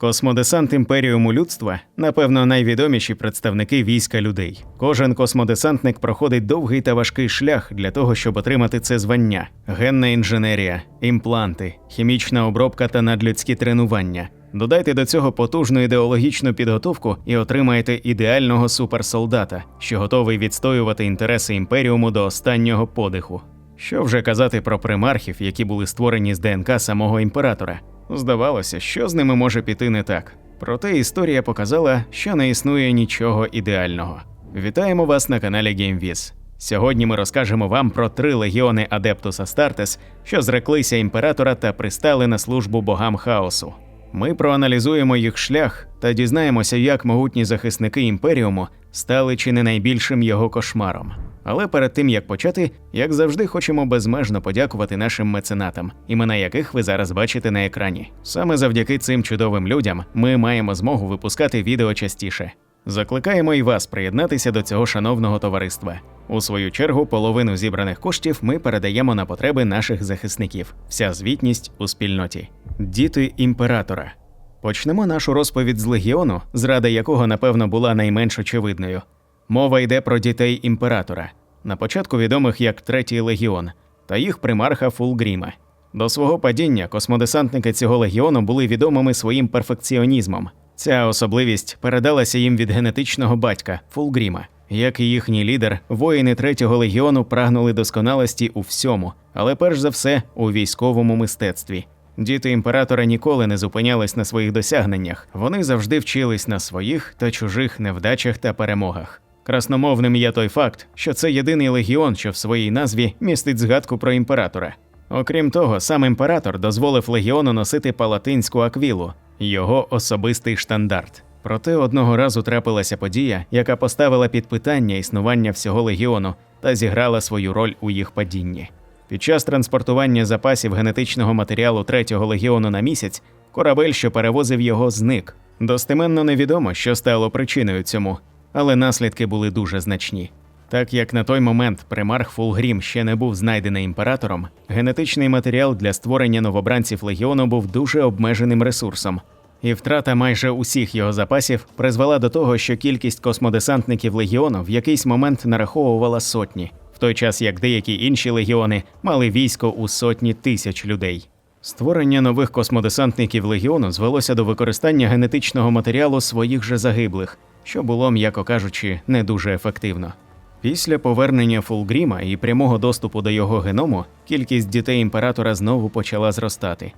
Космодесант імперіуму людства, напевно, найвідоміші представники війська людей. Кожен космодесантник проходить довгий та важкий шлях для того, щоб отримати це звання: генна інженерія, імпланти, хімічна обробка та надлюдські тренування. Додайте до цього потужну ідеологічну підготовку і отримаєте ідеального суперсолдата, що готовий відстоювати інтереси імперіуму до останнього подиху. Що вже казати про примархів, які були створені з ДНК самого імператора? Здавалося, що з ними може піти не так. Проте історія показала, що не існує нічого ідеального. Вітаємо вас на каналі GameViz. Сьогодні ми розкажемо вам про три легіони Адептус Астартес, що зреклися імператора та пристали на службу богам хаосу. Ми проаналізуємо їх шлях та дізнаємося, як могутні захисники імперіуму стали чи не найбільшим його кошмаром. Але перед тим як почати, як завжди, хочемо безмежно подякувати нашим меценатам, імена яких ви зараз бачите на екрані. Саме завдяки цим чудовим людям ми маємо змогу випускати відео частіше. Закликаємо і вас приєднатися до цього шановного товариства. У свою чергу, половину зібраних коштів ми передаємо на потреби наших захисників. Вся звітність у спільноті. Діти імператора. Почнемо нашу розповідь з легіону, зрада якого, напевно, була найменш очевидною. Мова йде про дітей імператора, на початку відомих як Третій легіон, та їх примарха Фулгріма. До свого падіння космодесантники цього легіону були відомими своїм перфекціонізмом. Ця особливість передалася їм від генетичного батька Фулгріма. Як і їхній лідер, воїни третього легіону прагнули досконалості у всьому, але перш за все у військовому мистецтві. Діти імператора ніколи не зупинялись на своїх досягненнях. Вони завжди вчились на своїх та чужих невдачах та перемогах. Красномовним є той факт, що це єдиний легіон, що в своїй назві містить згадку про імператора. Окрім того, сам імператор дозволив легіону носити палатинську аквілу, його особистий штандарт. Проте одного разу трапилася подія, яка поставила під питання існування всього легіону та зіграла свою роль у їх падінні. Під час транспортування запасів генетичного матеріалу третього легіону на місяць корабель, що перевозив його, зник. Достеменно невідомо, що стало причиною цьому, але наслідки були дуже значні. Так як на той момент примарх Фулгрім ще не був знайдений імператором, генетичний матеріал для створення новобранців легіону був дуже обмеженим ресурсом, і втрата майже усіх його запасів призвела до того, що кількість космодесантників легіону в якийсь момент нараховувала сотні, в той час як деякі інші легіони мали військо у сотні тисяч людей. Створення нових космодесантників легіону звелося до використання генетичного матеріалу своїх же загиблих, що було, м'яко кажучи, не дуже ефективно. Після повернення Фулгріма і прямого доступу до його геному кількість дітей імператора знову почала зростати.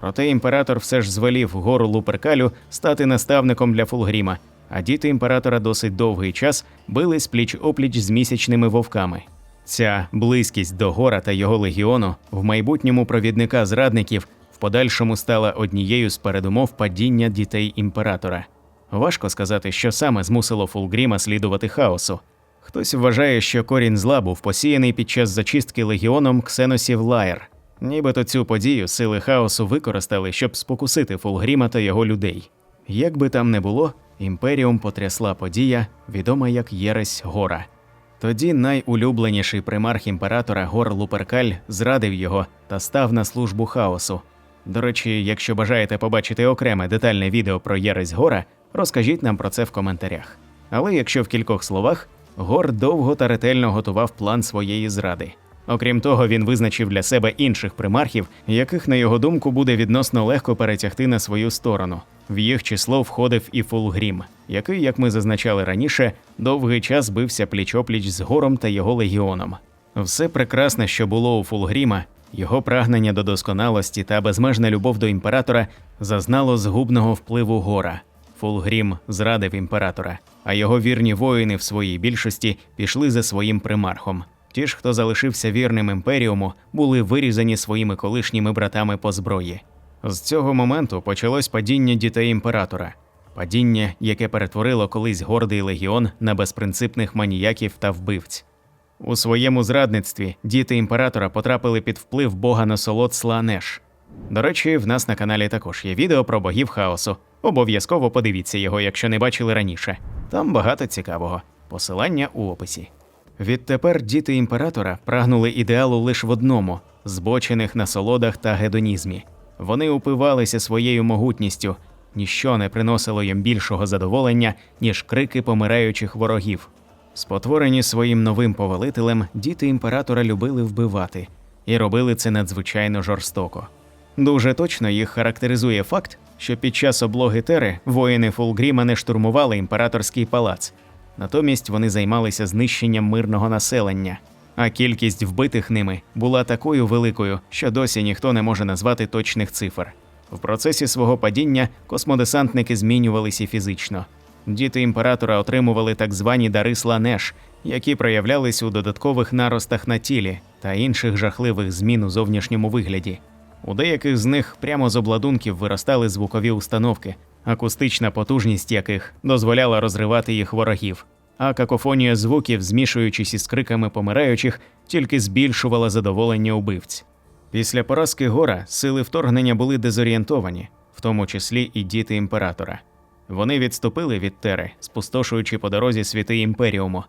Проте імператор все ж звелів гору Луперкалю стати наставником для Фулгріма, а діти імператора досить довгий час бились пліч опліч з місячними вовками. Ця близькість до гора та його легіону в майбутньому провідника зрадників в подальшому стала однією з передумов падіння дітей імператора. Важко сказати, що саме змусило Фулгріма слідувати хаосу. Хтось вважає, що корінь зла був посіяний під час зачистки легіоном ксеносів Лаєр. Нібито цю подію сили хаосу використали, щоб спокусити Фулгріма та його людей. Як би там не було, імперіум потрясла подія, відома як Єресь Гора. Тоді найулюбленіший примарх імператора Гор Луперкаль зрадив його та став на службу хаосу. До речі, якщо бажаєте побачити окреме детальне відео про Єресь Гора, розкажіть нам про це в коментарях. Але якщо в кількох словах, Гор довго та ретельно готував план своєї зради. Окрім того, він визначив для себе інших примархів, яких, на його думку, буде відносно легко перетягти на свою сторону. В їх число входив і Фулгрім, який, як ми зазначали раніше, довгий час бився пліч-опліч з гором та його легіоном. Все прекрасне, що було у Фулгріма, його прагнення до досконалості та безмежна любов до імператора зазнало згубного впливу гора. Фулгрім зрадив імператора, а його вірні воїни в своїй більшості пішли за своїм примархом. Ті ж, хто залишився вірним імперіуму, були вирізані своїми колишніми братами по зброї. З цього моменту почалось падіння дітей імператора, падіння, яке перетворило колись гордий легіон на безпринципних маніяків та вбивць. У своєму зрадництві діти імператора потрапили під вплив бога насолод Слаанеш. До речі, в нас на каналі також є відео про богів хаосу. Обов'язково подивіться його, якщо не бачили раніше. Там багато цікавого. Посилання у описі. Відтепер діти імператора прагнули ідеалу лише в одному збочених насолодах та гедонізмі. Вони упивалися своєю могутністю, ніщо не приносило їм більшого задоволення, ніж крики помираючих ворогів. Спотворені своїм новим повелителем, діти імператора любили вбивати і робили це надзвичайно жорстоко. Дуже точно їх характеризує факт, що під час облоги Тери воїни Фулгріма не штурмували імператорський палац. Натомість вони займалися знищенням мирного населення, а кількість вбитих ними була такою великою, що досі ніхто не може назвати точних цифр. В процесі свого падіння космодесантники змінювалися фізично. Діти імператора отримували так звані дари сланеш, які проявлялись у додаткових наростах на тілі та інших жахливих змін у зовнішньому вигляді. У деяких з них прямо з обладунків виростали звукові установки, акустична потужність яких дозволяла розривати їх ворогів, а какофонія звуків, змішуючись із криками помираючих, тільки збільшувала задоволення убивць. Після поразки гора сили вторгнення були дезорієнтовані, в тому числі і діти імператора. Вони відступили від Тери, спустошуючи по дорозі світи імперіуму.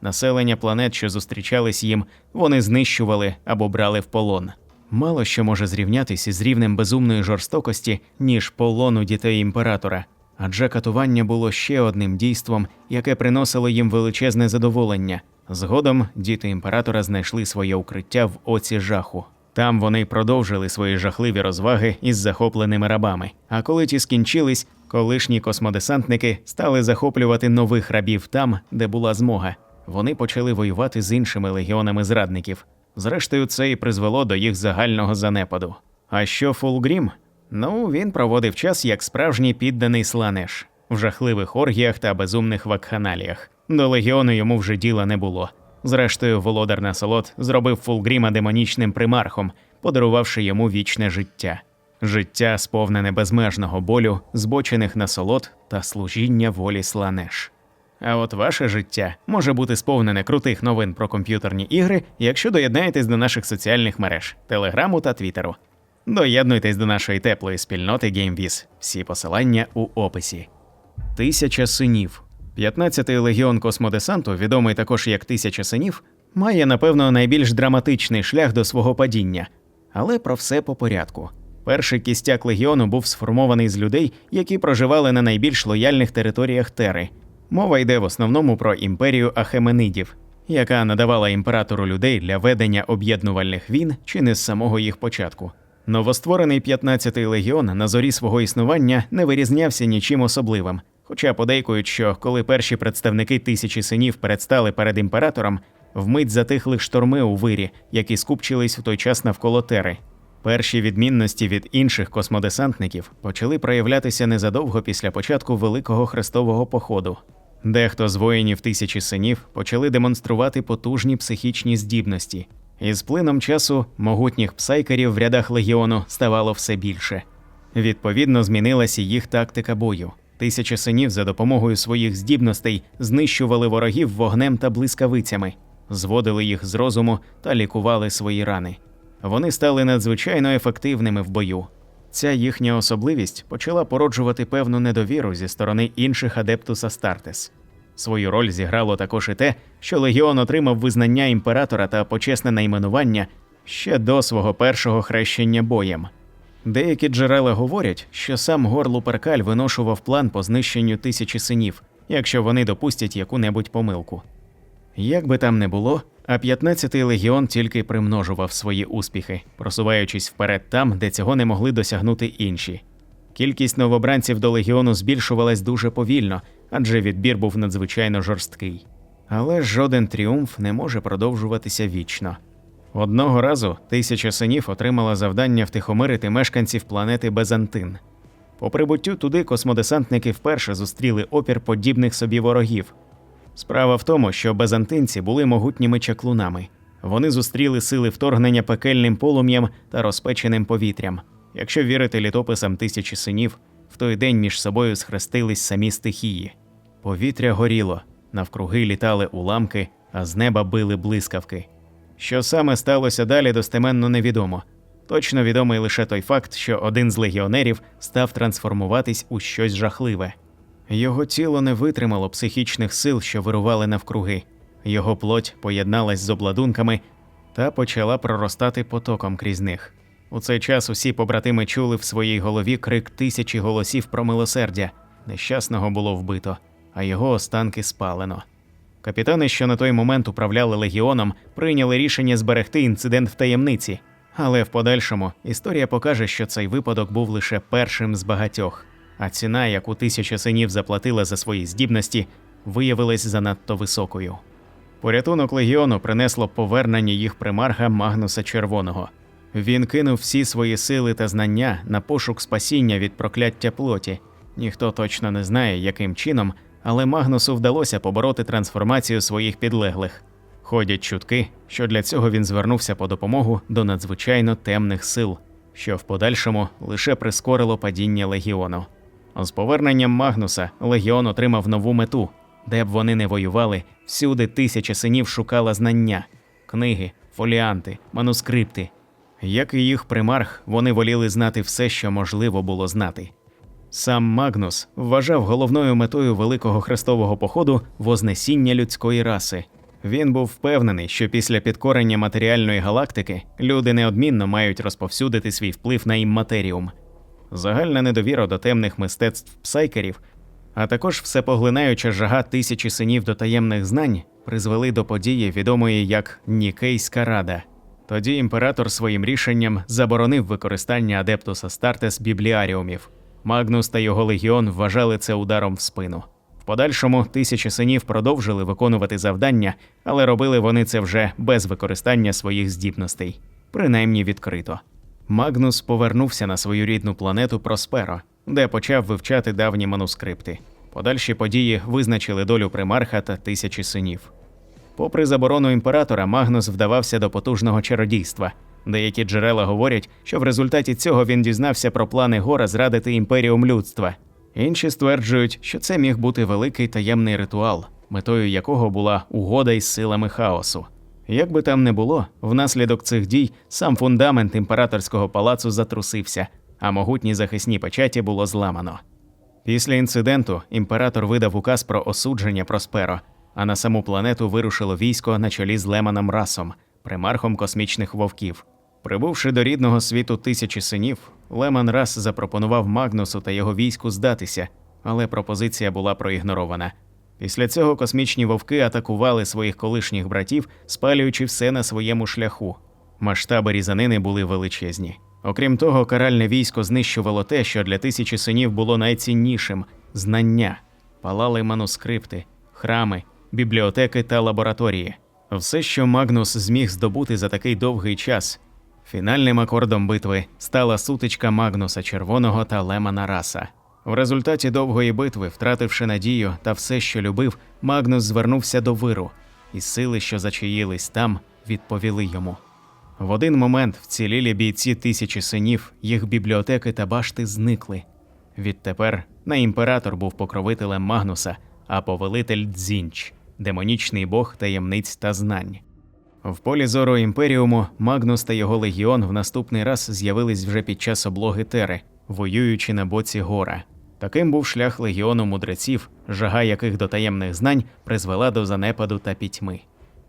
Населення планет, що зустрічались їм, вони знищували або брали в полон. Мало що може зрівнятися з рівнем безумної жорстокості, ніж полон у дітей імператора, адже катування було ще одним дійством, яке приносило їм величезне задоволення. Згодом діти імператора знайшли своє укриття в оці жаху. Там вони продовжили свої жахливі розваги із захопленими рабами. А коли ті скінчились, колишні космодесантники стали захоплювати нових рабів там, де була змога. Вони почали воювати з іншими легіонами зрадників. Зрештою, це і призвело до їх загального занепаду. А що Фулгрім? Ну, він проводив час як справжній підданий сланеш в жахливих оргіях та безумних вакханаліях. До легіону йому вже діла не було. Зрештою, володар насолод зробив Фулгріма демонічним примархом, подарувавши йому вічне життя. Життя сповнене безмежного болю, збочених насолод та служіння волі сланеш. А от ваше життя може бути сповнене крутих новин про комп'ютерні ігри, якщо доєднаєтесь до наших соціальних мереж Телеграму та Твіттеру. Доєднуйтесь до нашої теплої спільноти GameViz. Всі посилання у описі. Тисяча синів. 15-й легіон космодесанту, відомий також як Тисяча синів, має, напевно, найбільш драматичний шлях до свого падіння. Але про все по порядку. Перший кістяк легіону був сформований з людей, які проживали на найбільш лояльних територіях Тери. Мова йде в основному про імперію Ахеменидів, яка надавала імператору людей для ведення об'єднувальних війн чи не з самого їх початку. Новостворений 15-й легіон на зорі свого існування не вирізнявся нічим особливим. Хоча подейкують, що коли перші представники тисячі синів передстали перед імператором, вмить затихли шторми у вирі, які скупчились в той час навколо Тери. Перші відмінності від інших космодесантників почали проявлятися незадовго після початку Великого Хрестового походу. Дехто з воїнів тисячі синів почали демонструвати потужні психічні здібності, і з плином часу могутніх псайкерів в рядах легіону ставало все більше. Відповідно, змінилася їх тактика бою. Тисяча синів за допомогою своїх здібностей знищували ворогів вогнем та блискавицями, зводили їх з розуму та лікували свої рани. Вони стали надзвичайно ефективними в бою. Ця їхня особливість почала породжувати певну недовіру зі сторони інших адептус Астартес. Свою роль зіграло також і те, що легіон отримав визнання імператора та почесне найменування ще до свого першого хрещення боєм. Деякі джерела говорять, що сам Гор Луперкаль виношував план по знищенню тисячі синів, якщо вони допустять яку-небудь помилку. Як би там не було, а 15-й легіон тільки примножував свої успіхи, просуваючись вперед там, де цього не могли досягнути інші. Кількість новобранців до легіону збільшувалась дуже повільно, адже відбір був надзвичайно жорсткий. Але жоден тріумф не може продовжуватися вічно. Одного разу тисяча синів отримала завдання втихомирити мешканців планети Безантин. По прибуттю туди космодесантники вперше зустріли опір подібних собі ворогів. Справа в тому, що безантинці були могутніми чаклунами. Вони зустріли сили вторгнення пекельним полум'ям та розпеченим повітрям. Якщо вірити літописам тисячі синів, в той день між собою схрестились самі стихії. Повітря горіло, навкруги літали уламки, а з неба били блискавки. Що саме сталося далі, достеменно невідомо. Точно відомий лише той факт, що один з легіонерів став трансформуватись у щось жахливе. Його тіло не витримало психічних сил, що вирували навкруги. Його плоть поєдналась з обладунками та почала проростати потоком крізь них. У цей час усі побратими чули в своїй голові крик тисячі голосів про милосердя. Нещасного було вбито, а його останки спалено. Капітани, що на той момент управляли легіоном, прийняли рішення зберегти інцидент в таємниці. Але в подальшому історія покаже, що цей випадок був лише першим з багатьох, а ціна, яку тисяча синів заплатила за свої здібності, виявилась занадто високою. Порятунок легіону принесло повернення їх примарха Магнуса Червоного. Він кинув всі свої сили та знання на пошук спасіння від прокляття плоті. Ніхто точно не знає, яким чином, але Магнусу вдалося побороти трансформацію своїх підлеглих. Ходять чутки, що для цього він звернувся по допомогу до надзвичайно темних сил, що в подальшому лише прискорило падіння легіону. З поверненням Магнуса легіон отримав нову мету, де б вони не воювали, всюди тисяча синів шукала знання, книги, фоліанти, манускрипти. Як і їх примарх, вони воліли знати все, що можливо було знати. Сам Магнус вважав головною метою великого хрестового походу вознесіння людської раси. Він був впевнений, що після підкорення матеріальної галактики люди неодмінно мають розповсюдити свій вплив на імматеріум. Загальна недовіра до темних мистецтв псайкерів, а також всепоглинаюча жага тисячі синів до таємних знань призвели до події, відомої як Нікейська рада. Тоді імператор своїм рішенням заборонив використання Адептус Астартес бібліаріумів. Магнус та його легіон вважали це ударом в спину. В подальшому тисячі синів продовжили виконувати завдання, але робили вони це вже без використання своїх здібностей, принаймні відкрито. Магнус повернувся на свою рідну планету Просперо, де почав вивчати давні манускрипти. Подальші події визначили долю примарха та тисячі синів. Попри заборону імператора, Магнус вдавався до потужного чародійства. Деякі джерела говорять, що в результаті цього він дізнався про плани Гора зрадити імперіум людства. Інші стверджують, що це міг бути великий таємний ритуал, метою якого була угода із силами хаосу. Як би там не було, внаслідок цих дій сам фундамент імператорського палацу затрусився, а могутні захисні печаті було зламано. Після інциденту імператор видав указ про осудження Просперо, а на саму планету вирушило військо на чолі з Леманом Расом, примархом космічних вовків. Прибувши до рідного світу тисячі синів, Леман Рас запропонував Магнусу та його війську здатися, але пропозиція була проігнорована. Після цього космічні вовки атакували своїх колишніх братів, спалюючи все на своєму шляху. Масштаби різанини були величезні. Окрім того, каральне військо знищувало те, що для тисячі синів було найціннішим знання, палали манускрипти, храми, бібліотеки та лабораторії. Все, що Магнус зміг здобути за такий довгий час. Фінальним акордом битви стала сутичка Магнуса Червоного та Лемана Раса. В результаті довгої битви, втративши надію та все, що любив, Магнус звернувся до виру, і сили, що зачаїлись там, відповіли йому. В один момент вцілілі бійці тисячі синів, їх бібліотеки та башти зникли. Відтепер не імператор був покровителем Магнуса, а повелитель Дзінч, демонічний бог таємниць та знань. В полі зору імперіуму Магнус та його легіон в наступний раз з'явились вже під час облоги Тери, воюючи на боці гора. Таким був шлях легіону мудреців, жага яких до таємних знань призвела до занепаду та пітьми.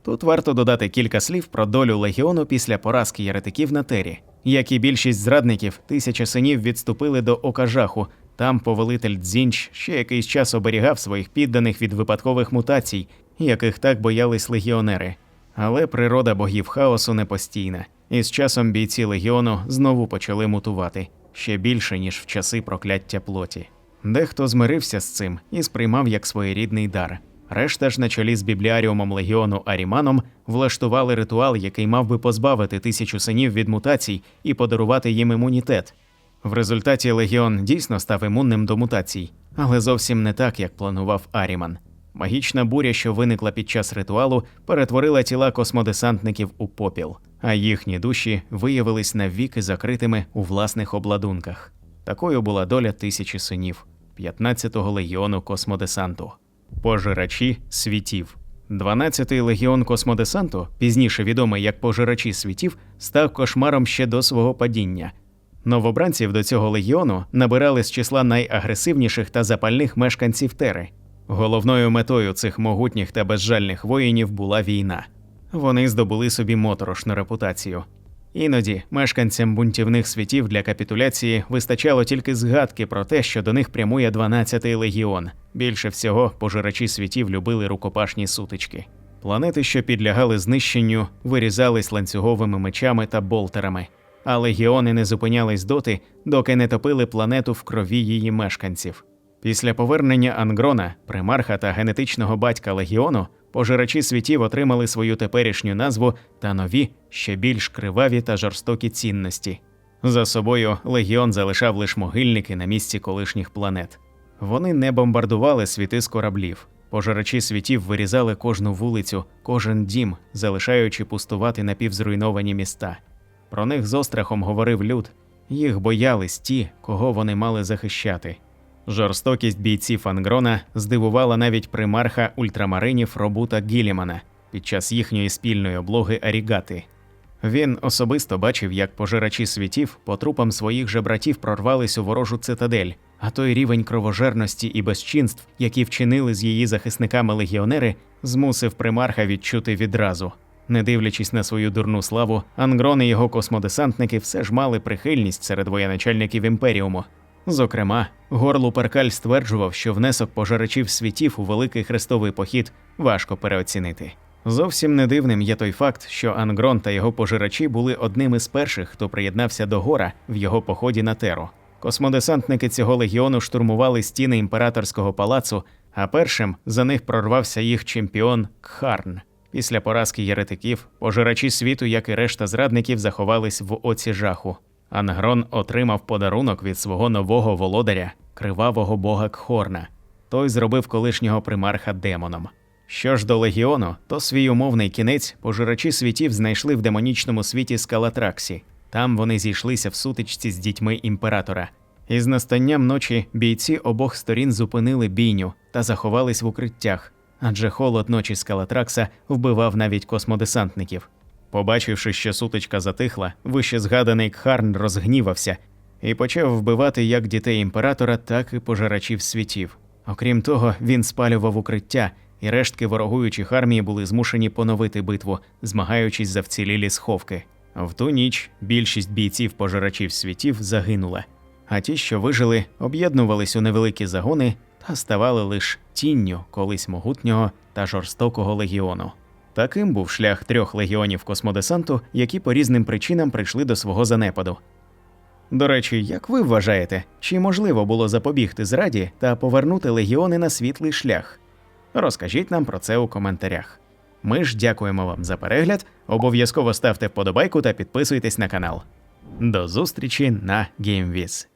Тут варто додати кілька слів про долю легіону після поразки єретиків на тері. Як і більшість зрадників, тисяча синів відступили до Окажаху. Там повелитель Дзінч ще якийсь час оберігав своїх підданих від випадкових мутацій, яких так боялись легіонери. Але природа богів хаосу не постійна, і з часом бійці легіону знову почали мутувати ще більше, ніж в часи прокляття плоті. Дехто змирився з цим і сприймав як своєрідний дар. Решта ж на чолі з бібліаріумом легіону Аріманом влаштували ритуал, який мав би позбавити тисячу синів від мутацій і подарувати їм імунітет. В результаті легіон дійсно став імунним до мутацій, але зовсім не так, як планував Аріман. Магічна буря, що виникла під час ритуалу, перетворила тіла космодесантників у попіл, а їхні душі виявились навіки закритими у власних обладунках. Такою була доля тисячі синів 15-го легіону космодесанту. Пожирачі світів. 12-й легіон космодесанту, пізніше відомий як пожирачі світів, став кошмаром ще до свого падіння. Новобранців до цього легіону набирали з числа найагресивніших та запальних мешканців Тери. Головною метою цих могутніх та безжальних воїнів була війна. Вони здобули собі моторошну репутацію. Іноді мешканцям бунтівних світів для капітуляції вистачало тільки згадки про те, що до них прямує 12-й легіон. Більше всього пожирачі світів любили рукопашні сутички. Планети, що підлягали знищенню, вирізались ланцюговими мечами та болтерами, а легіони не зупинялись доти, доки не топили планету в крові її мешканців. Після повернення Ангрона, примарха та генетичного батька легіону, пожирачі світів отримали свою теперішню назву та нові, ще більш криваві та жорстокі цінності. За собою легіон залишав лише могильники на місці колишніх планет. Вони не бомбардували світи з кораблів. Пожирачі світів вирізали кожну вулицю, кожен дім, залишаючи пустувати напівзруйновані міста. Про них з острахом говорив люд. Їх боялись ті, кого вони мали захищати. Жорстокість бійців Ангрона здивувала навіть примарха ультрамаринів Робута Гілімана під час їхньої спільної облоги Арігати. Він особисто бачив, як пожирачі світів по трупам своїх же братів прорвались у ворожу цитадель, а той рівень кровожерності і безчинств, які вчинили з її захисниками легіонери, змусив примарха відчути відразу. Не дивлячись на свою дурну славу, Ангрон і його космодесантники все ж мали прихильність серед воєначальників імперіуму. Зокрема, Горлу Перкаль стверджував, що внесок пожирачів світів у великий хрестовий похід важко переоцінити. Зовсім не дивним є той факт, що Ангрон та його пожирачі були одними з перших, хто приєднався до гора в його поході на теру. Космодесантники цього легіону штурмували стіни імператорського палацу, а першим за них прорвався їх чемпіон Кхарн. Після поразки єретиків, пожирачі світу, як і решта зрадників, заховались в оці жаху. Ангрон отримав подарунок від свого нового володаря, кривавого бога Кхорна. Той зробив колишнього примарха демоном. Що ж до легіону, то свій умовний кінець пожирачі світів знайшли в демонічному світі Скалатраксі. Там вони зійшлися в сутичці з дітьми імператора. І з настанням ночі бійці обох сторін зупинили бійню та заховались в укриттях, адже холод ночі Скалатракса вбивав навіть космодесантників. Побачивши, що сутичка затихла, вище згаданий Кхарн розгнівався і почав вбивати як дітей імператора, так і пожирачів світів. Окрім того, він спалював укриття, і рештки ворогуючих армії були змушені поновити битву, змагаючись за вцілілі сховки. В ту ніч більшість бійців пожирачів світів загинула, а ті, що вижили, об'єднувались у невеликі загони та ставали лише тінню колись могутнього та жорстокого легіону. Таким був шлях трьох легіонів космодесанту, які по різним причинам прийшли до свого занепаду. До речі, як ви вважаєте, чи можливо було запобігти зраді та повернути легіони на світлий шлях? Розкажіть нам про це у коментарях. Ми ж дякуємо вам за перегляд. Обов'язково ставте вподобайку та підписуйтесь на канал. До зустрічі на GameViz.